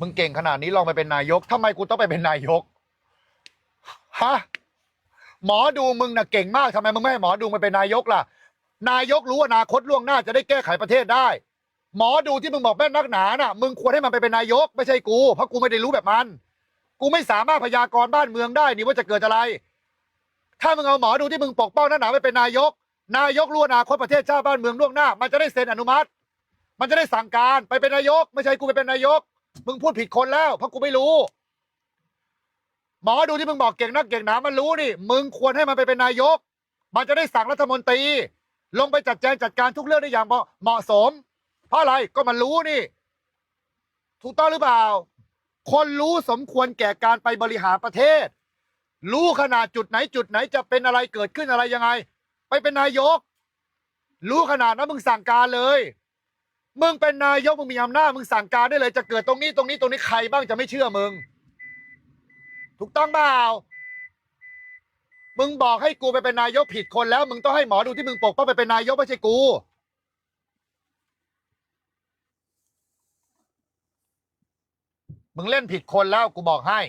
มึงเก่งขนาดนี้ลองไปเป็นนายกทำไมกูต้องไปเป็นนายกฮะหมอดูมึงน่ะเก่งมากทำไมมึงไม่ให้หมอดูมาเป็นนายกล่ะ นายกรู้อนาคตล่วงหน้าจะได้แก้ไขประเทศได้ หมอดูที่มึงบอกแม่นักหนาน่ะ มึงควรให้มันไปเป็นนายก ไม่ใช่กู เพราะกูไม่ได้รู้แบบมัน กูไม่สามารถพยากรณ์บ้านเมืองได้นี่ว่าจะเกิดอะไร ถ้ามึงเอาหมอดูที่มึงปกป้องนักหนาไปเป็นนายก นายกรู้อนาคตประเทศชาติบ้านเมืองล่วงหน้า มันจะได้เซ็นอนุมัติ มันจะได้สั่งการไปเป็นนายก ไม่ใช่กูไปเป็นนายก มึงพูดผิดคนแล้ว เพราะกูไม่รู้ หมอดูที่มึงบอกเก่งนักเก่งหนามันรู้นี่ มึงควรให้มันไปเป็นนายก มันจะได้สั่งรัฐมนตรี ลงไปจัดแจงจัดการทุกเรื่องได้อย่างเหมาะเหมาะสม เพราะอะไรก็มันรู้นี่ ถูกต้องหรือเปล่า คนรู้สมควรแก่การไปบริหารประเทศ รู้ขนาดจุดไหนจุดไหนจะเป็นอะไรเกิดขึ้นอะไรยังไง ไปเป็นนายก รู้ขนาดนั้นมึงสั่งการเลย มึงเป็นนายกมึงมีอำนาจมึงสั่งการได้เลย จะเกิดตรงนี้ตรงนี้ตรงนี้ใครบ้างจะไม่เชื่อมึง ถูกต้องเปล่ามึงบอกให้กูไปเป็นนายกผิดคนแล้ว มึงต้องให้หมอดูที่มึงปกป้องไปเป็นนายกไม่ใช่กู มึงเล่นผิดคนแล้วกูบอกให้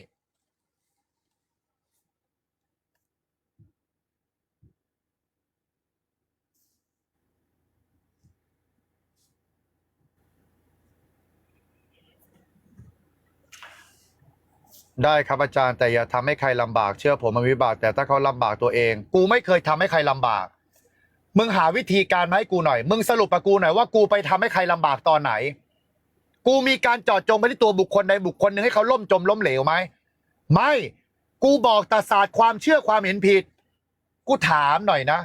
ได้ครับอาจารย์แต่อย่าทำให้ใครลำบากเชื่อผมมันวิบาก แต่ถ้าเขาลำบากตัวเอง กูไม่เคยทำให้ใครลำบาก มึงหาวิธีการมาให้กูหน่อย มึงสรุปกับกูหน่อยว่ากูไปทำให้ใครลำบากตอนไหน กูมีการเจอดจงไปที่ตัวบุคคลใดบุคคลหนึ่งให้เขาล่มจมล้มเหลวไหมไม่กูบอกแต่ศาสตร์ความเชื่อความเห็นผิด กูถามหน่อยนะ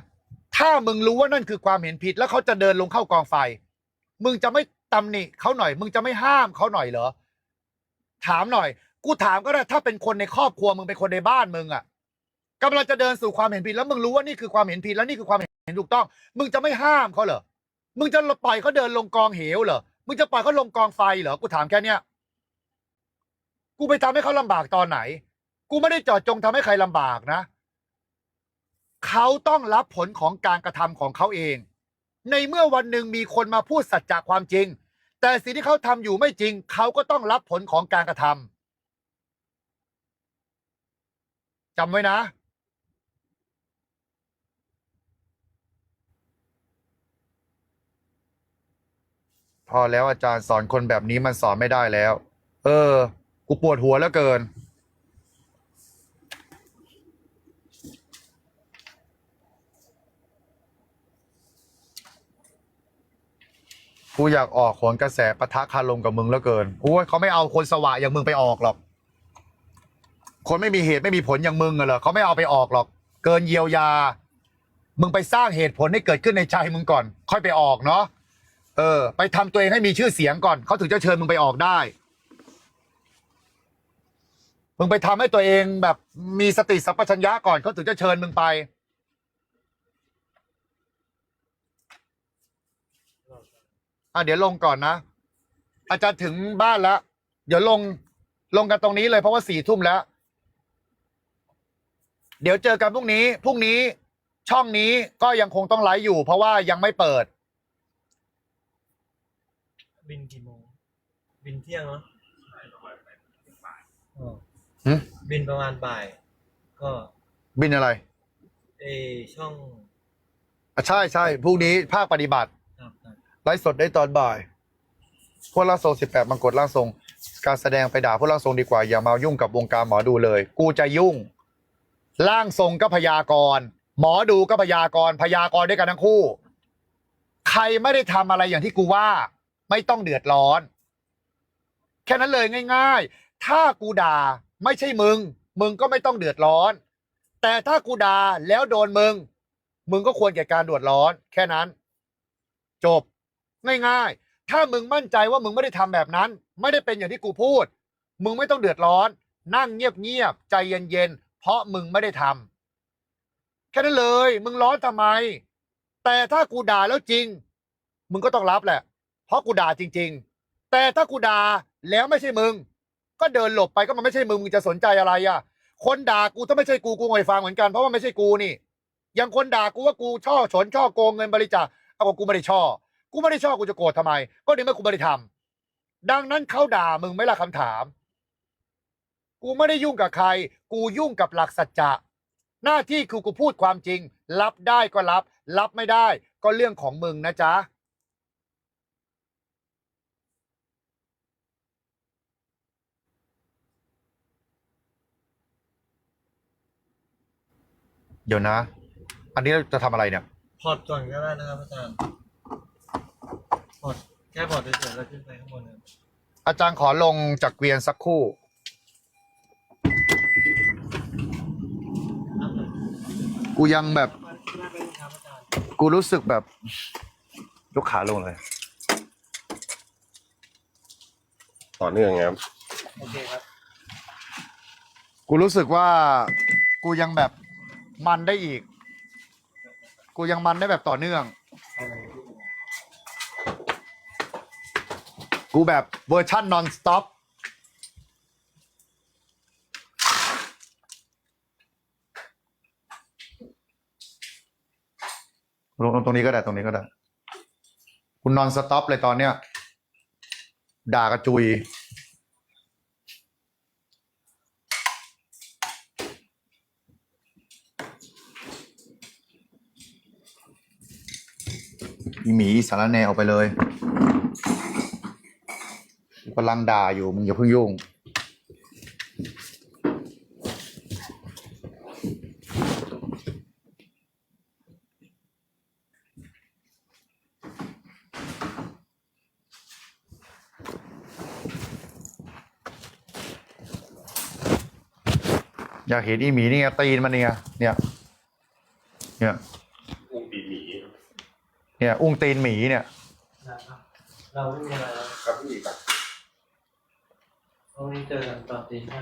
ถ้ามึงรู้ว่านั่นคือความเห็นผิด แล้วเขาจะเดินลงเข้ากองไฟ มึงจะไม่ตำหนิเขาหน่อย มึงจะไม่ห้ามเขาหน่อยเหรอถามหน่อย กูถามก็ได้ถ้าเป็นคนในครอบครัวมึงเป็นคนในบ้านมึงอะกำลังจะเดินสู่ความเห็นผิดแล้วมึงรู้ว่านี่คือความเห็นผิดแล้วนี่คือความเห็นถูกต้อง มึงจะไม่ห้ามเขาเหรอมึงจะปล่อยเขาเดินลงกองเหวเหรอมึงจะปล่อยเขาลงกองไฟเหรอกูถามแค่เนี้ยกูไปทำให้เขาลำบากตอนไหน กูไม่ได้เจอดจงทำให้ใครลำบากนะ เขาต้องรับผลของการกระทำของเขาเอง ในเมื่อวันหนึ่งมีคนมาพูดสัจจะความจริง แต่สิ่งที่เขาทำอยู่ไม่จริง เขาก็ต้องรับผลของการกระทำ จำไว้นะ พอแล้วอาจารย์สอนคนแบบนี้มันสอนไม่ได้แล้ว เออ กูปวดหัวแล้วเกิน กูอยากออกขนกระแสปะทะคารมกับมึงแล้วเกินโอ้ยเขาไม่เอาคนสวะอย่างมึงไปออกหรอก คนไม่มีเหตุไม่มีผลอย่างมึงอะเหรอเขาไม่เอาไปออกหรอก เกินเยียวยา มึงไปสร้างเหตุผลให้เกิดขึ้นในใจมึงก่อน ค่อยไปออกเนาะเออ ไปทำตัวเองให้มีชื่อเสียงก่อนเขาถึงจะเชิญมึงไปออกได้ มึงไปทำให้ตัวเองแบบมีสติสัมปชัญญะก่อนเขาถึงจะเชิญมึงไป อะเดี๋ยวลงก่อนนะ อาจารย์ถึงบ้านแล้ว เดี๋ยวลงลงกันตรงนี้เลยเพราะว่าสี่ทุ่มแล้ว เดี๋ยวเจอกันพรุ่งนี้พรุ่งนี้ช่องนี้ก็ยังคงต้องไลฟ์อยู่ เพราะว่ายังไม่เปิด บินกี่โมง บินเที่ยงเนาะอ๋อหึบินประมาณบ่าย ก็บินอะไรเออช่องอะใช่ใช่พรุ่งนี้ภาคปฏิบัติ ครับครับไลฟ์สดได้ตอนบ่ายพวกร่างทรงสิบแปดมังกรร่างทรง การแสดงไปด่าพวกร่างทรงดีกว่าอย่ามายุ่งกับวงการหมอดูเลย กูจะยุ่ง ร่างทรงก็พยากรณ์หมอดูก็พยากรณ์พยากรณ์ด้วยกันทั้งคู่ ใครไม่ได้ทำอะไรอย่างที่กูว่า ไม่ต้องเดือดร้อน แค่นั้นเลยง่าย ๆ ถ้ากูด่าไม่ใช่มึง มึงก็ไม่ต้องเดือดร้อน แต่ถ้ากูด่าแล้วโดนมึง มึงก็ควรแก่การเดือดร้อน แค่นั้น จบง่ายๆ ถ้ามึงมั่นใจว่ามึงไม่ได้ทำแบบนั้น ไม่ได้เป็นอย่างที่กูพูด มึงไม่ต้องเดือดร้อน นั่งเงียบๆ ใจเย็นๆ เพราะมึงไม่ได้ทำแค่นั้นเลย มึงร้อนทำไม แต่ถ้ากูด่าแล้วจริง มึงก็ต้องรับแหละ เพราะกูด่าจริง ๆ แต่ถ้ากูด่าแล้วไม่ใช่มึง ก็เดินหลบไปก็มันไม่ใช่มึงมึงจะสนใจอะไรอะ คนด่ากูถ้าไม่ใช่กูกูไม่ฟังเหมือนกันเพราะว่าไม่ใช่กูนี่อย่างคนด่ากูว่ากูช่อฉนช่อโกงเงินบริจาคเอาก็กูไม่ได้ช่อ กูไม่ได้ช่อกูจะโกรธทำไม ก็ในเมื่อกูไม่ได้ทำดังนั้นเขาด่ามึงไหม่ละคำถาม กูไม่ได้ยุ่งกับใคร กูยุ่งกับหลักสัจจะ หน้าที่คือกูพูดความจริง รับได้ก็รับ รับไม่ได้ก็เรื่องของมึงนะจ๊ะเดี๋ยวนะ อันนี้เราจะทำอะไรเนี่ย พอร์ตก่อนก็ได้นะครับอาจารย์พอร์ตแค่พอร์ตเฉยๆแล้วขึ้นไปข้างบนครับอาจารย์ขอลงจากเกวียนสักครู่ กูยังแบบมาขึ้นได้ไปเลยครับอาจารย์กูรู้สึกแบบยกขาลงเลย ต่อเนื่องไงครับโอเคครับ กูรู้สึกว่ากูยังแบบมันได้อีก กูยังมันได้แบบต่อเนื่อง กูแบบเวอร์ชั่น non stop ลง ลงตรงนี้ก็ได้ตรงนี้ก็ได้ คุณนอนสต็อปเลยตอนเนี้ย ด่ากระจุย อีหมีสารแนออกไปเลยกำลังด่าอยู่มึงอย่าเพิ่งยุ่ง อยากเห็นอีหมีนี่ไงตีนมันเนี่ยเนี่ย เนี่ย อุ้งตีหมีเนี่ย อุ้งตีนหมีเนี่ยนะครับเราไม่มีอะไรแล้วครับพี่ครับวันนี้เจอกันตอนตีห้า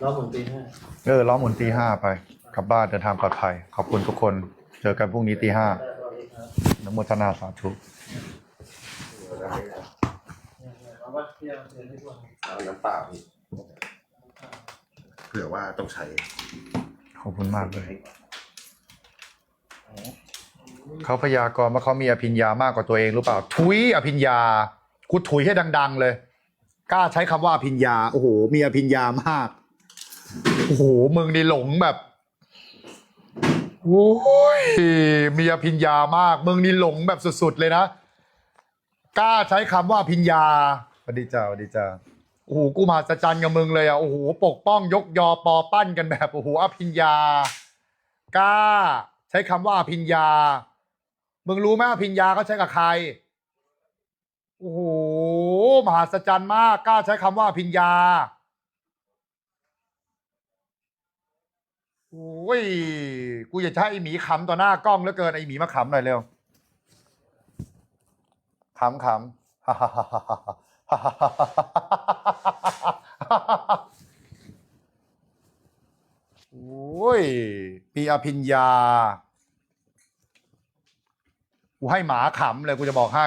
เราหมุนตีห้าเออล้อหมุนตีห้าไปกลับบ้านเดินทางปลอดภัย ขอบคุณทุกคน เจอกันพรุ่งนี้ตีห้าสวัสดีครับนโมทนาสาธุเราว่าเที่ยวเรียนให้ทั่วเอาน้ำเปล่าพี่ เผื่อว่าต้องใช้ ขอบคุณมากเลย เขาพยากรณ์ว่าเขามีอภิญญามากกว่าตัวเองหรือเปล่า ทุยอภิญญากูถุยให้ดัง ๆ เลย กล้าใช้คำว่าอภิญญา โอ้โห มีอภิญญามาก โอ้โห มึงนี่หลงแบบโอ้ยมีอภิญญามาก มึงนี่หลงแบบสุด ๆ เลยนะ กล้าใช้คำว่าอภิญญาสวัสดีจ้าสวัสดีจ้า โอ้โหกูมหัศจรรย์กับมึงเลยอะโอ้โหปกป้องยกยอปอปั้นกันแบบโอ้โหอภิญญากล้า ใช้คำว่าอภิญญา มึงรู้ไหมอภิญญาเขาใช้กับใครโอ้โหมหัศจรรย์มากกล้าใช้คำว่าอภิญญาโอ้ย กูอยากให้ไอหมีขำต่อหน้ากล้องเหลือเกินไอหมีมาขำหน่อยเร็วขำขำ โอ้ยปีอภิญญา กูให้หมาขำเลยกูจะบอกให้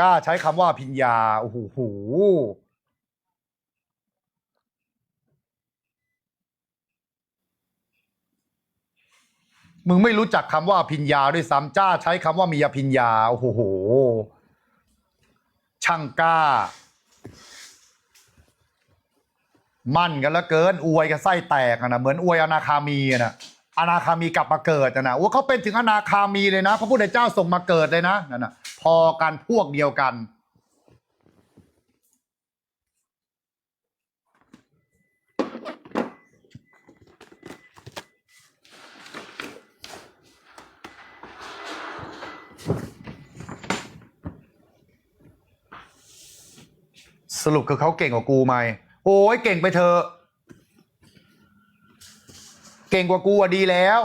กล้าใช้คำว่าอภิญญา โอ้โหมึงไม่รู้จักคำว่าอภิญญาด้วยซ้ำจ้าใช้คำว่ามีอภิญญา โอ้โห ช่างกล้า มั่นกันแล้วเกินอวยกันไส้แตกอะนะเหมือนอวยอนาคามีอะนะอนาคามีกลับมาเกิดอะนะว่าเขาเป็นถึงอนาคามีเลยนะ พระพุทธเจ้าส่งมาเกิดเลยนะนั่นนะพอกันพวกเดียวกัน สรุปคือเขาเก่งกว่ากูไหมโอ้ยเก่งไปเถอะเก่งกว่ากูอะดีแล้ว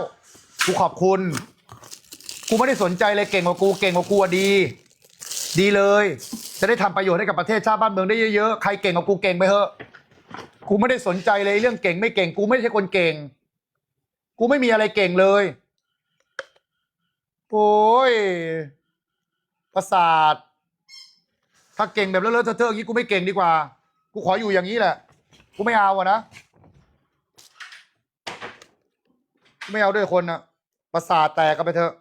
กูขอบคุณ กูไม่ได้สนใจเลยเก่งกว่ากู เก่งกว่ากูอะดี ดีเลย จะได้ทำประโยชน์ให้กับประเทศชาติบ้านเมืองได้เยอะๆใครเก่งกว่ากูเก่งไปเถอะกูไม่ได้สนใจเลยเรื่องเก่งไม่เก่ง กูไม่ใช่คนเก่ง กูไม่มีอะไรเก่งเลยโอ้ยประสาท ถ้าเก่งแบบเลอะเทอะๆอย่างนี้กูไม่เก่งดีกว่า กูขออยู่อย่างนี้แหละ กูไม่เอาอะนะกูไม่เอาด้วยคนนะประสาทแตกกันไปเถอะ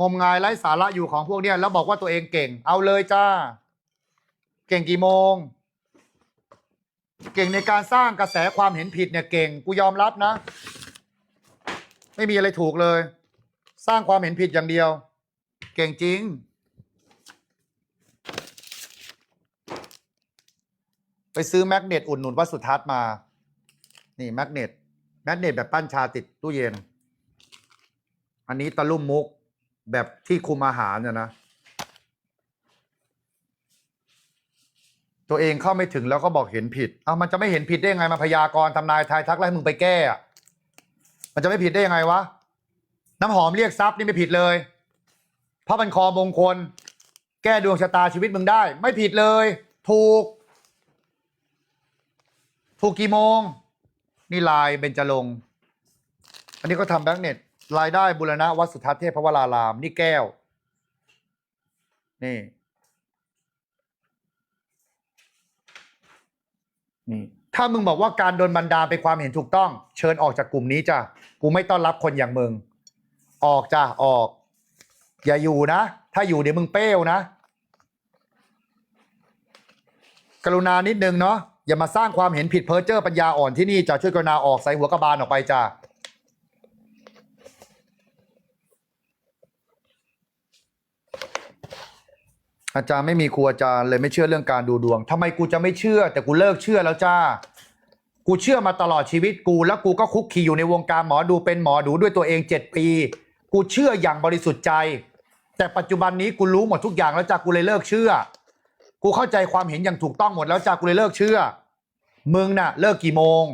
งมงายไร้สาระอยู่ของพวกเนี้ยแล้วบอกว่าตัวเองเก่ง เอาเลยจ้า เก่งกี่โมง เก่งในการสร้างกระแสความเห็นผิดเนี่ยเก่ง กูยอมรับนะ ไม่มีอะไรถูกเลย สร้างความเห็นผิดอย่างเดียว เก่งจริง ไปซื้อแมกเนตอุ่นหนุนวัดสุทัศน์มา นี่แมกเนตแมกเนตแบบปั้นชาติดตู้เย็น อันนี้ตะลุ่มมุกแบบที่คุมอาหารเนี่ยนะ ตัวเองเข้าไม่ถึงแล้วก็บอกเห็นผิด เอามันจะไม่เห็นผิดได้ยังไงมาพยากรณ์ทำนายทายทักแล้วให้มึงไปแก้อะมันจะไม่ผิดได้ยังไงวะ น้ำหอมเรียกทรัพย์นี่ไม่ผิดเลยพระบันคอมงคล แก้ดวงชะตาชีวิตมึงได้ ไม่ผิดเลย ถูก ถูกกี่โมง นี่ลายเบญจรงค์อันนี้ก็ทำแบงค์เน็ตรายได้บุรณะวัดสุทัศน์เทพวราราม นี่แก้ว นี่ นี่ ถ้ามึงบอกว่าการโดนบันดาลเป็นความเห็นถูกต้อง เชิญออกจากกลุ่มนี้จ้ะ กูไม่ต้อนรับคนอย่างมึง ออกจ้ะ ออก อย่าอยู่นะ ถ้าอยู่เดี๋ยวมึงเป้วนะ กรุณานิดนึงเนาะ อย่ามาสร้างความเห็นผิดเพ้อเจ้อปัญญาอ่อนที่นี่จะช่วยกรณาออกใส่หัวกระบาลออกไปจ้ะอาจารย์ไม่มีครูอาจารย์เลยไม่เชื่อเรื่องการดูดวงทำไมกูจะไม่เชื่อ แต่กูเลิกเชื่อแล้วจ้า กูเชื่อมาตลอดชีวิตกู แล้วกูก็คุกคีอยู่ในวงการหมอดูเป็นหมอดูด้วยตัวเองเจ็ดปี กูเชื่ออย่างบริสุทธิ์ใจ แต่ปัจจุบันนี้กูรู้หมดทุกอย่างแล้วจ้ากูเลยเลิกเชื่อ กูเข้าใจความเห็นอย่างถูกต้องหมดแล้วจ้ากูเลยเลิกเชื่อ มึงน่ะ เลิกกี่โมง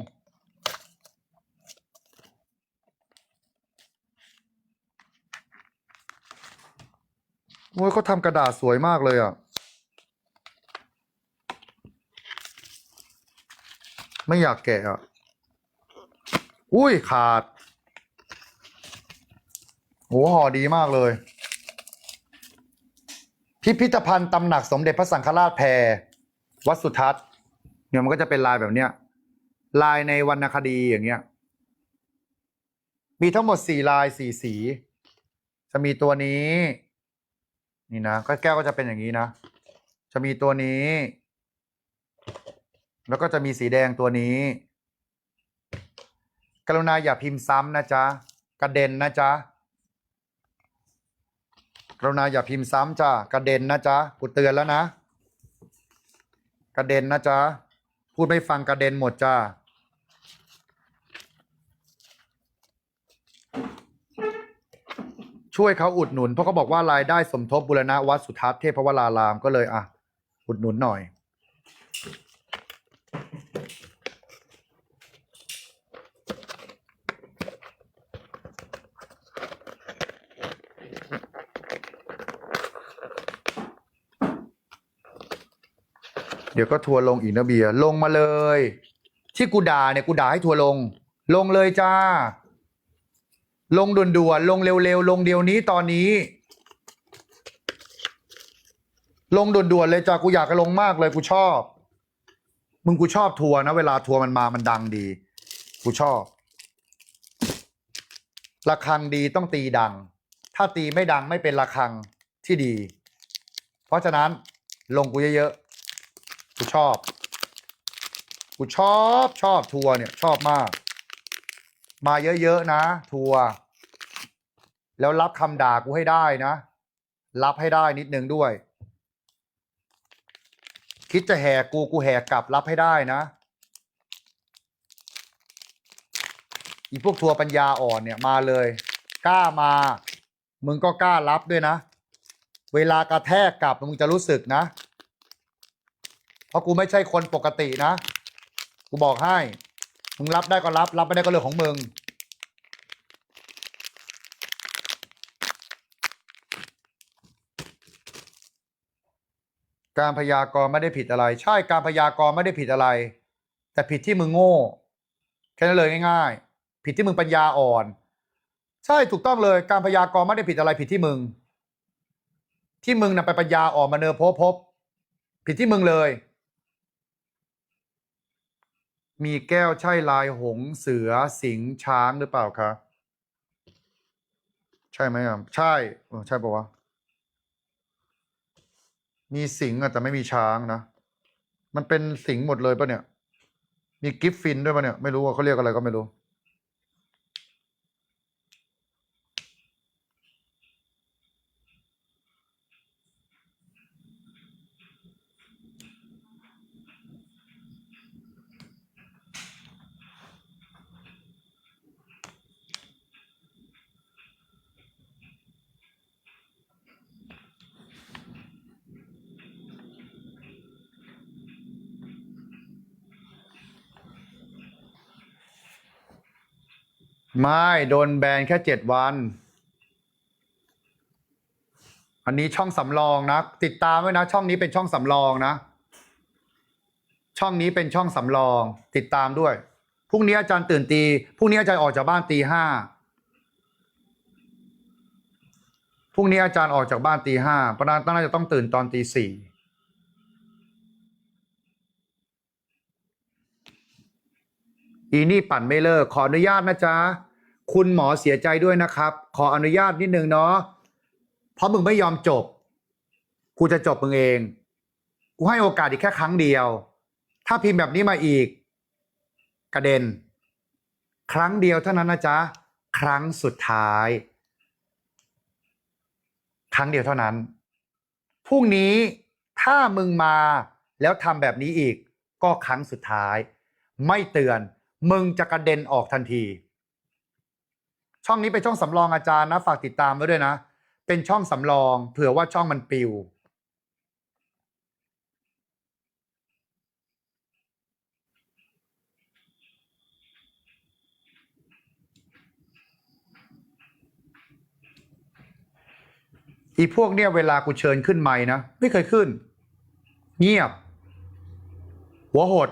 โอ้ยเขาทำกระดาษสวยมากเลยอะ ไม่อยากแกะอะ อุ้ยขาดโหห่อดีมากเลย พิพิธภัณฑ์ตำหนักสมเด็จพระสังฆราชแพรวัดสุทัศน์เนี่ยมันก็จะเป็นลายแบบเนี้ยลายในวรรณคดีอย่างเงี้ย มีทั้งหมดสี่ลายสี่สี จะมีตัวนี้ นี่นะก็แก้วก็จะเป็นอย่างนี้นะ จะมีตัวนี้ แล้วก็จะมีสีแดงตัวนี้ กรุณาอย่าพิมพ์ซ้ำนะจ๊ะ กระเด็นนะจ๊ะ รุณาอย่าพิมพ์ซ้ำจ้ากระเด็นนะจ๊ะกูเตือนแล้วนะ กระเด็นนะจ๊ะพูดไม่ฟังกระเด็นหมดจ้าช่วยเขาอุดหนุนเพราะเขาบอกว่ารายได้สมทบบุรณะวัดสุทัศน์เทพวรารามก็เลยอะ อุดหนุนหน่อย เดี๋ยวก็ทัวร์ลงอีกนะเบียร์ลงมาเลย ที่กูด่าเนี่ยกูด่าให้ทัวร์ลง ลงเลยจ้า ลงด่วนๆลงเร็วๆลงเดี๋ยวนี้ตอนนี้ ลงด่วนๆเลยจ้ากูอยากจะลงมากเลยกูชอบ มึงกูชอบทัวร์นะ เวลาทัวร์มันมามันดังดี กูชอบระฆังดีต้องตีดัง ถ้าตีไม่ดังไม่เป็นระฆังที่ดี เพราะฉะนั้นลงกูเยอะๆ กูชอบ กูชอบชอบทัวร์เนี่ย ชอบมาก มาเยอะๆนะ ทัวร์แล้วรับคำด่ากูให้ได้นะ รับให้ได้นิดนึงด้วย คิดจะแหกกูกูแหกกลับรับให้ได้นะอีพวกทัวร์ปัญญาอ่อนเนี่ยมาเลย กล้ามา มึงก็กล้ารับด้วยนะ เวลากระแทกกลับมึงจะรู้สึกนะ เพราะกูไม่ใช่คนปกตินะ กูบอกให้ มึงรับได้ก็รับ รับไม่ได้ก็เรื่องของมึง การพยากรณ์ไม่ได้ผิดอะไร ใช่การพยากรณ์ไม่ได้ผิดอะไร แต่ผิดที่มึงโง่แค่นั้นเลยง่าย ๆ ผิดที่มึงปัญญาอ่อน ใช่ถูกต้องเลยการพยากรณ์ไม่ได้ผิดอะไรผิดที่มึง ที่มึงน่ะไปปัญญาอ่อนมาเนอพบพบผิดที่มึงเลย มีแก้วใช่ลายหงส์เสือสิงช้างหรือเปล่าคะใช่ไหมอะใช่ใช่ปะวะมีสิงอะแต่ไม่มีช้างนะ มันเป็นสิงหมดเลยปะเนี่ย มีกิฟฟินด้วยปะเนี่ย ไม่รู้ว่าเขาเรียกอะไรก็ไม่รู้ ไม่โดนแบนแค่เจ็ดวัน อันนี้ช่องสำรองนะ ติดตามไว้นะ ช่องนี้เป็นช่องสำรองนะ ช่องนี้เป็นช่องสำรอง ติดตามด้วยพรุ่งนี้อาจารย์ตื่นตีพรุ่งนี้อาจารย์ออกจากบ้านตีห้าพรุ่งนี้อาจารย์ออกจากบ้านตีห้าเพราะนั้นน่าจะต้องตื่นตอนตีสี่ อีนี่ปั่นไม่เลิกขออนุญาตนะจ๊ะคุณหมอเสียใจด้วยนะครับ ขออนุญาตนิดนึงเนาะเพราะมึงไม่ยอมจบ กูจะจบมึงเอง กูให้โอกาสอีกแค่ครั้งเดียว ถ้าพิมพ์แบบนี้มาอีก กระเด็น ครั้งเดียวเท่านั้นนะจ๊ะ ครั้งสุดท้าย ครั้งเดียวเท่านั้น พรุ่งนี้ถ้ามึงมาแล้วทำแบบนี้อีก ก็ครั้งสุดท้าย ไม่เตือน มึงจะกระเด็นออกทันที ช่องนี้เป็นช่องสำรองอาจารย์นะ ฝากติดตามไว้ด้วยนะ เป็นช่องสำรอง เผื่อว่าช่องมันปิว อีพวกเนี่ยเวลากูเชิญขึ้นไม่นะ ไม่เคยขึ้น เงียบ หัวหด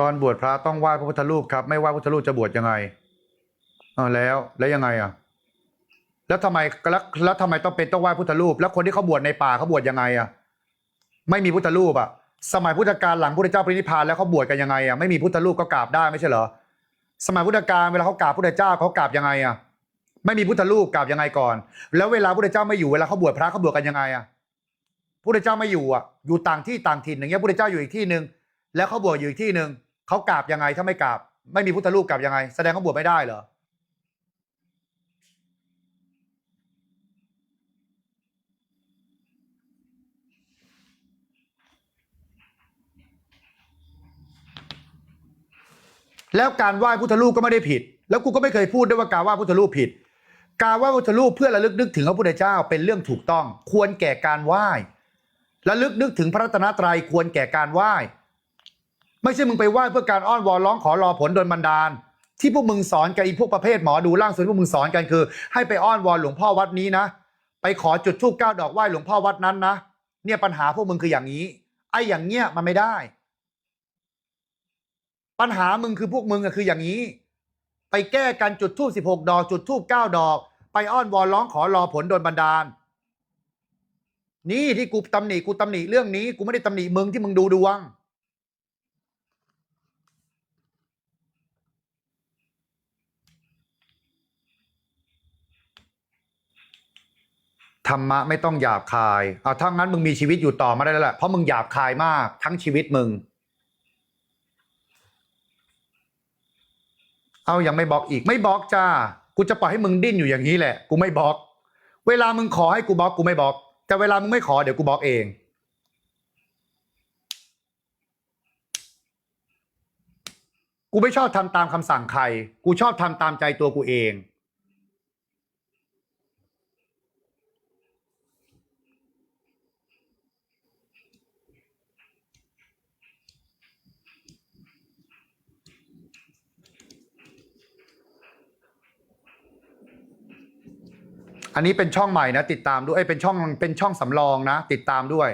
ตอนบวชพระต้องไหว้พระพุทธรูปครับ ไม่ไหว้พระพุทธรูปจะบวชยังไงอ่าแล้วแล้วยังไงอะ แล้วทำไมแล้วแล้วทำไมต้องเป็นต้องไหว้พุทธรูป แล้วคนที่เขาบวชในป่าเขาบวชยังไงอะ ไม่มีพุทธรูปอะ สมัยพุทธกาลหลังพุทธเจ้าปรินิพพานแล้วเขาบวชกันยังไงอะไม่มีพุทธรูปก็กราบได้ไม่ใช่เหรอสมัยพุทธกาลเวลาเขากราบพุทธเจ้าเขากราบยังไงอะ ไม่มีพุทธรูปกราบยังไงก่อน แล้วเวลาพุทธเจ้าไม่อยู่เวลาเขาบวชพระเขาบวชกันยังไงอะพุทธเจ้าไม่อยู่อะ อยู่ต่างที่ต่างถิ่นอย่างเงี้ยพุทธเจ้าอยู่อีกที่หนึ่งแล้วเขาบวชอยู่อีกที่หนึ่ง เขากราบยังไงถ้าไม่กราบ ไม่มีพุทธรูปกราบยังไง แสดงเขาบวชไม่ได้เหรอแล้วการไหว้พุทธรูปก็ไม่ได้ผิด แล้วกูก็ไม่เคยพูดด้วยว่าการไหว้พุทธรูปผิด การไหว้พุทธรูปเพื่อระลึกนึกถึงพระพุทธเจ้าเป็นเรื่องถูกต้อง ควรแก่การไหว้ระลึกนึกถึงพระรัตนตรัยควรแก่การไหว้ ไม่ใช่มึงไปไหว้เพื่อการอ้อนวอนร้องขอรอผลโดนบันดาล ที่พวกมึงสอนกันอีพวกประเภทหมอดูร่างทรงที่พวกมึงสอนกันคือ ให้ไปอ้อนวอนหลวงพ่อวัดนี้นะ ไปขอจุดธูปเก้าดอกไหว้หลวงพ่อวัดนั้นนะเนี่ยปัญหาพวกมึงคืออย่างนี้ไอ้อย่างเงี้ยมันไม่ได้ ปัญหามึงคือพวกมึงอะคืออย่างนี้ ไปแก้กันจุดทูบสิบหกดอก จุดทูบเก้าดอก ไปอ้อนวอนร้องขอรอผลโดนบันดาล นี่ที่กูตำหนิกูตำหนิเรื่องนี้ กูไม่ได้ตำหนิมึงที่มึงดูดวง ธรรมะไม่ต้องหยาบคายเอาถ้างั้นมึงมีชีวิตอยู่ต่อมาได้แล้วแหละเพราะมึงหยาบคายมากทั้งชีวิตมึง เอายังไม่บล็อกอีกไม่บล็อกจ้ากูจะปล่อยให้มึงดิ้นอยู่อย่างนี้แหละ กูไม่บล็อก เวลามึงขอให้กูบล็อกกูไม่บล็อก แต่เวลามึงไม่ขอเดี๋ยวกูบล็อกเองกูไม่ชอบทำตามคำสั่งใคร กูชอบทำตามใจตัวกูเอง อันนี้เป็นช่องใหม่นะ ติดตามด้วยเอ้ยเป็นช่องเป็นช่องสำรองนะ ติดตามด้วย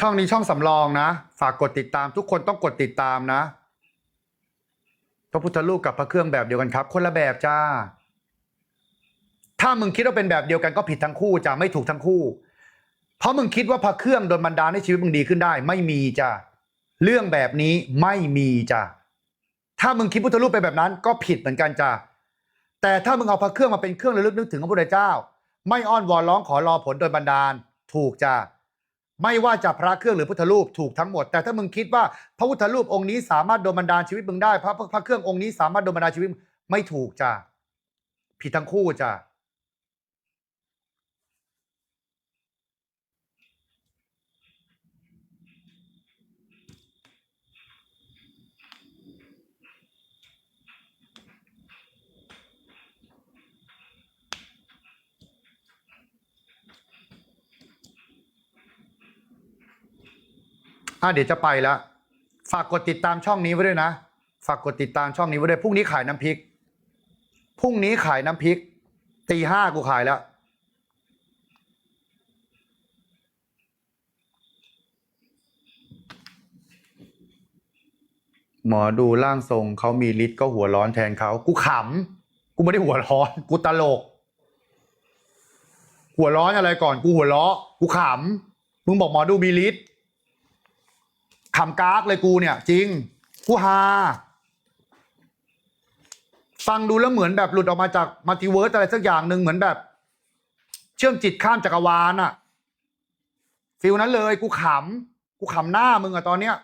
ช่องนี้ช่องสำรองนะ ฝากกดติดตามทุกคนต้องกดติดตามนะ พระพุทธรูปกับพระเครื่องแบบเดียวกันครับ คนละแบบจ้า ถ้ามึงคิดว่าเป็นแบบเดียวกันก็ผิดทั้งคู่จ้าไม่ถูกทั้งคู่ เพราะมึงคิดว่าพระเครื่องโดนบันดาลให้ชีวิตมึงดีขึ้นได้ ไม่มีจ้าเรื่องแบบนี้ไม่มีจ้าถ้ามึงคิดพุทธรูปเป็นแบบนั้น ก็ผิดเหมือนกันจ้าแต่ถ้ามึงเอาพระเครื่องมาเป็นเครื่องระลึกนึกถึงพระพุทธเจ้า ไม่อ้อนวอนร้องขอรอผลโดยบันดาล ถูกจ้า ไม่ว่าจะพระเครื่องหรือพุทธรูปถูกทั้งหมด แต่ถ้ามึงคิดว่าพระพุทธรูปองค์นี้สามารถโดนบันดาลชีวิตมึงได้พระพระเครื่ององค์นี้สามารถโดนบันดาลชีวิตไม่ถูกจ้ะผิดทั้งคู่จ้ะ อะเดี๋ยวจะไปแล้ว ฝากกดติดตามช่องนี้ไว้ด้วยนะ ฝากกดติดตามช่องนี้ไว้ด้วยพรุ่งนี้ขายน้ำพริก พรุ่งนี้ขายน้ำพริก ตีห้ากูขายแล้ว หมอดูร่างทรงเขามีฤทธิ์ก็หัวร้อนแทนเขา กูขำ กูไม่ได้หัวร้อน กูตลก หัวร้อนอะไรก่อน กูหัวเราะกูขำ มึงบอกหมอดูมีฤทธิ์ ขำกากเลยกูเนี่ย จริง กูฮาฟังดูแล้วเหมือนแบบหลุดออกมาจากมัลติเวิร์สอะไรสักอย่างหนึ่งเหมือนแบบ เชื่อมจิตข้ามจักรวาลอะฟิลนั้นเลย กูขำกูขำหน้ามึงอะตอนเนี้ย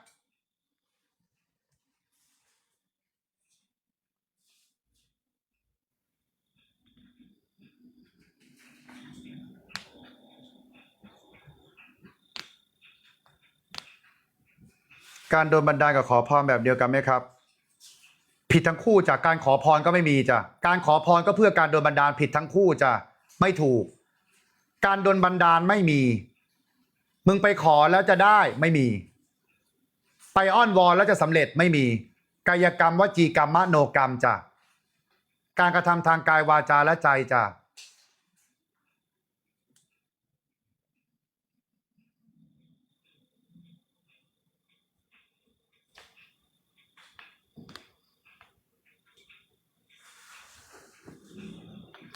การโดนบันดาลกับขอพรแบบเดียวกันไหมครับ ผิดทั้งคู่จากการขอพรก็ไม่มีจ้ะการขอพรก็เพื่อการโดนบันดาลผิดทั้งคู่จ้ะไม่ถูก การโดนบันดาลไม่มี มึงไปขอแล้วจะได้ไม่มี ไปอ้อนวอนแล้วจะสำเร็จไม่มี กายกรรมวจีกรรมมโนกรรมจ้ะการกระทำทางกายวาจาและใจจ้ะ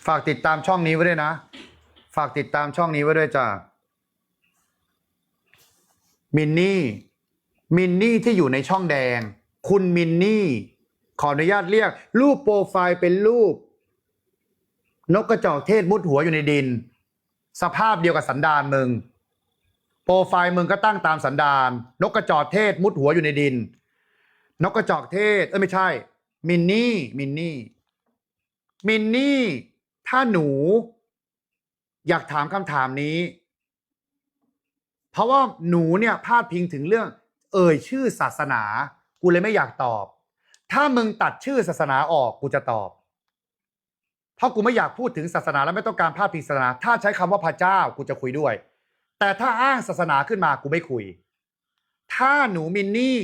ฝากติดตามช่องนี้ไว้ด้วยนะ ฝากติดตามช่องนี้ไว้ด้วยจ้ะมินนี่ มินนี่ที่อยู่ในช่องแดง คุณมินนี่ ขออนุญาตเรียก รูปโปรไฟล์เป็นรูป นกกระจอกเทศมุดหัวอยู่ในดิน สภาพเดียวกับสันดานมึง โปรไฟล์มึงก็ตั้งตามสันดาน นกกระจอกเทศมุดหัวอยู่ในดิน นกกระจอกเทศ เอ้ยไม่ใช่ มินนี่ มินนี่ มินนี่ ถ้าหนูอยากถามคำถามนี้ เพราะว่าหนูเนี่ยพาดพิงถึงเรื่อง เอ่ยชื่อศาสนา กูเลยไม่อยากตอบ ถ้ามึงตัดชื่อศาสนาออกกูจะตอบ เพราะกูไม่อยากพูดถึงศาสนาและไม่ต้องการพาดพิงศาสนา ถ้าใช้คำว่าพระเจ้ากูจะคุยด้วย แต่ถ้าอ้างศาสนาขึ้นมากูไม่คุย ถ้าหนูมินนี่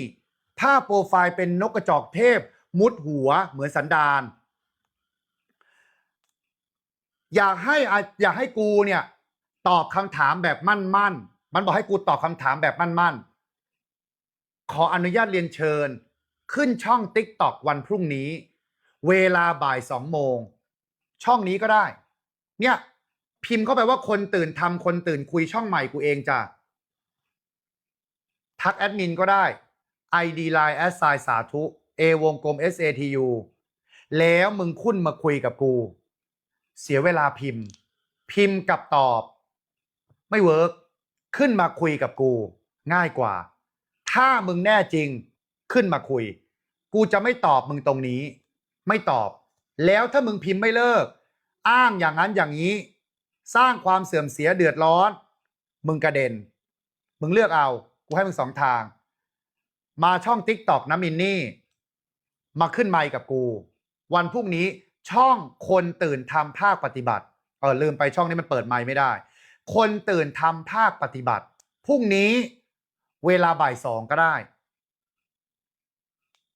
ถ้าโปรไฟล์เป็นนกกระจอกเทพ มุดหัวเหมือนสันดาน อยากให้อะอยากให้กูเนี่ย ตอบคำถามแบบมั่นมั่นมันบอกให้กูตอบคำถามแบบมั่นมั่นขออนุญาตเรียนเชิญ ขึ้นช่อง t ิ k t o k วันพรุ่งนี้ เวลาบ่ายสองโมง ช่องนี้ก็ได้ เนี่ย พิมพ์เข้าไปว่าคนตื่นทำคนตื่นคุยช่องใหม่กูเองจ้ะทักแอดมินก็ได้ ID Line แอดไซสาธุ A วงกลม SATU แล้วมึงคุ้นมาคุยกับกู เสียเวลาพิมพ์ พิมพ์กับตอบ ไม่เวิร์กขึ้นมาคุยกับกู ง่ายกว่า ถ้ามึงแน่จริงขึ้นมาคุย กูจะไม่ตอบมึงตรงนี้ ไม่ตอบ แล้วถ้ามึงพิมพ์ไม่เลิก อ้างอย่างนั้นอย่างนี้ สร้างความเสื่อมเสียเดือดร้อน มึงกระเด็น มึงเลือกเอา กูให้มึงสองทาง มาช่อง t ิ k t o k นะมินนี่ มาขึ้นไมค์กับกู วันพรุ่งนี้ ช่องคนตื่นทำภาคปฏิบัติเออลืมไปช่องนี้มันเปิดไมค์ไม่ได้ คนตื่นทำภาคปฏิบัติพรุ่งนี้เวลาบ่ายสองก็ได้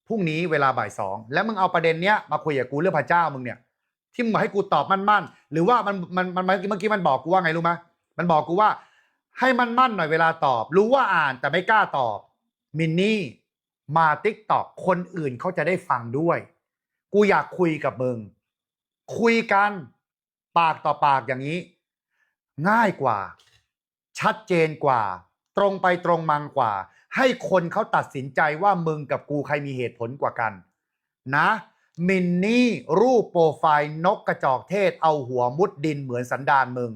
พรุ่งนี้เวลาบ่ายสองแล้วมึงเอาประเด็นเนี้ยมาคุยกับกูเรื่องพระเจ้ามึงเนี่ย ที่มึงให้กูตอบมั่นๆหรือว่ามันมันมันเมันเมื่อกี้มันบอกกูว่าไงรู้ไหมมันบอกกูว่าให้มันมั่นหน่อยเวลาตอบ รู้ว่าอ่านแต่ไม่กล้าตอบ มินนี่มาติ๊กตอกคนอื่นเขาจะได้ฟังด้วย กูอยากคุยกับมึง คุยกันปากต่อปากอย่างนี้ ง่ายกว่า ชัดเจนกว่า ตรงไปตรงมังกว่า ให้คนเขาตัดสินใจว่ามึงกับกูใครมีเหตุผลกว่ากัน นะ มินนี่รูปโปรไฟล์นกกระจอกเทศ เอาหัวมุดดินเหมือนสันดานมึง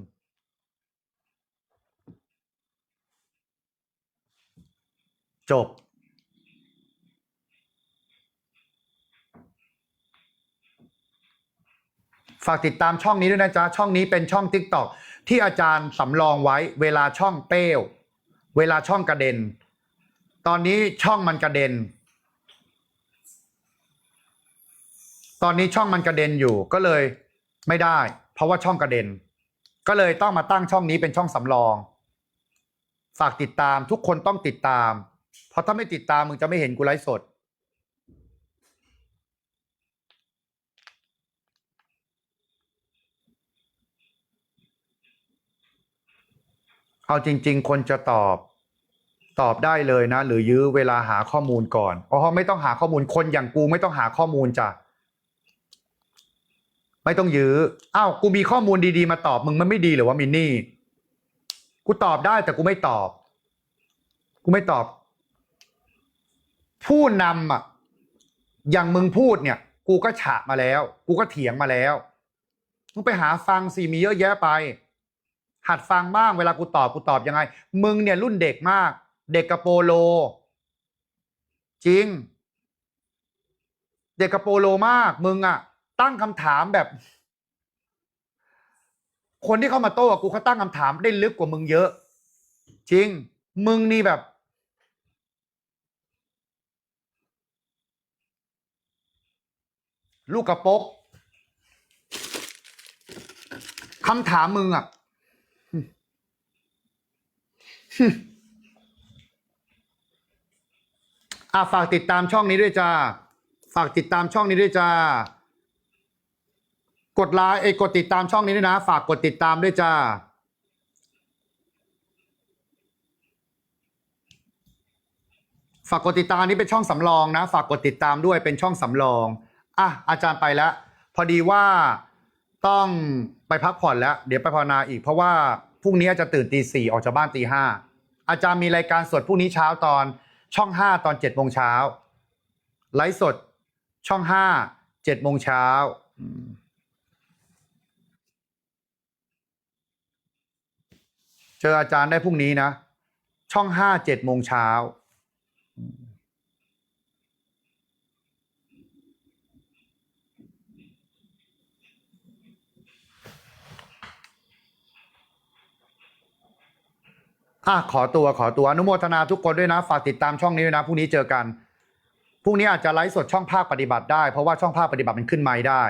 จบ ฝากติดตามช่องนี้ด้วยนะจ๊ะ ช่องนี้เป็นช่อง t ิ k t o k ที่อาจารย์สำรองไว้ เวลาช่องเป้วเวลาช่องกระเด็น ตอนนี้ช่องมันกระเด็น ตอนนี้ช่องมันกระเด็นอยู่ก็เลยไม่ได้ เพราะว่าช่องกระเด็น ก็เลยต้องมาตั้งช่องนี้เป็นช่องสำรอง ฝากติดตามทุกคนต้องติดตาม เพราะถ้าไม่ติดตามมึงจะไม่เห็นกูไลฟ์สด เอาจริง ๆ คนจะตอบตอบได้เลยนะ หรือยื้อเวลาหาข้อมูลก่อนอ๋อไม่ต้องหาข้อมูลคนอย่างกูไม่ต้องหาข้อมูลจ้ะไม่ต้องยื้ออ้าวกูมีข้อมูลดีๆ มาตอบมึงมันไม่ดีหรือว่ามินนี่ กูตอบได้แต่กูไม่ตอบ กูไม่ตอบ ผู้นำอะอย่างมึงพูดเนี่ย กูก็ฉะมาแล้ว กูก็เถียงมาแล้วมึงไปหาฟังสิมีเยอะแยะไป หัดฟังบ้างเวลากูตอบกูตอบยังไง มึงเนี่ยรุ่นเด็กมาก เด็กกระโปโล จริง เด็กกระโปโลมาก มึงอะตั้งคำถามแบบ คนที่เข้ามาโต้กับกูเขาตั้งคำถามได้ลึกกว่ามึงเยอะ จริง มึงนี่แบบ ลูกกระปกคำถามมึงอะ อะฝากติดตามช่องนี้ด้วยจ้า ฝากติดตามช่องนี้ด้วยจ้า กดไลค์เอ้กดติดตามช่องนี้ด้วยนะ ฝากกดติดตามด้วยจ้า ฝากกดติดตามนนี้เป็นช่องสำรองนะ ฝากกดติดตามด้วยเป็นช่องสำรอง อะอาจารย์ไปแล้ว พอดีว่าต้องไปพักผ่อนแล้ว เดี๋ยวไปภาวนาอีกเพราะว่า พรุ่งนี้จะตื่นตีสี่ออกจากบ้านตีห้าอาจารย์มีรายการสดพรุ่งนี้เช้าตอนช่องห้าตอนเจ็ดโมงเช้าไลฟ์สดช่องห้าเจ็ดโมงเช้าเจออาจารย์ได้พรุ่งนี้นะ ช่องห้าเจ็ดโมงเช้า อะขอตัวขอตัวอนุโมทนาทุกคนด้วยนะ ฝากติดตามช่องนี้ด้วยนะพรุ่งนี้เจอกันพรุ่งนี้อาจจะไลฟ์สดช่องภาคปฏิบัติได้ เพราะว่าช่องภาคปฏิบัติมันขึ้นไม้ได้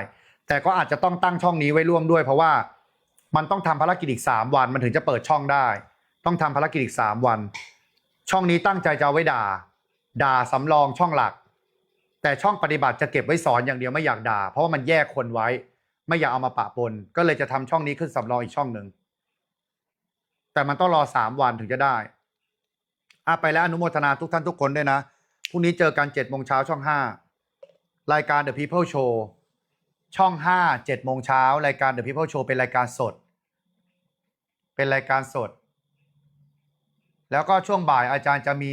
แต่ก็อาจจะต้องตั้งช่องนี้ไว้ร่วมด้วย เพราะว่ามันต้องทำภารกิจอีกสามวันมันถึงจะเปิดช่องได้ ต้องทำภารกิจอีกสามวัน ช่องนี้ตั้งใจจะเอาไว้ด่า ด่าสำรองช่องหลัก แต่ช่องปฏิบัติจะเก็บไว้สอนอย่างเดียวไม่อยากด่า เพราะว่ามันแยกคนไว้ ไม่อยากเอามาปะปนก็เลยจะทำช่องนี้ขึ้นสำรองอีกช่องหนึ่ง แต่มันต้องรอสามวันถึงจะได้อะไปแล้วอนุโมทนาทุกท่านทุกคนด้วยนะพรุ่งนี้เจอกันเจ็ดโมงเช้าช่องห้ารายการ The People Show ช่องห้าเจ็ดโมงเช้ารายการ The People Show เป็นรายการสด เป็นรายการสด แล้วก็ช่วงบ่ายอาจารย์จะมี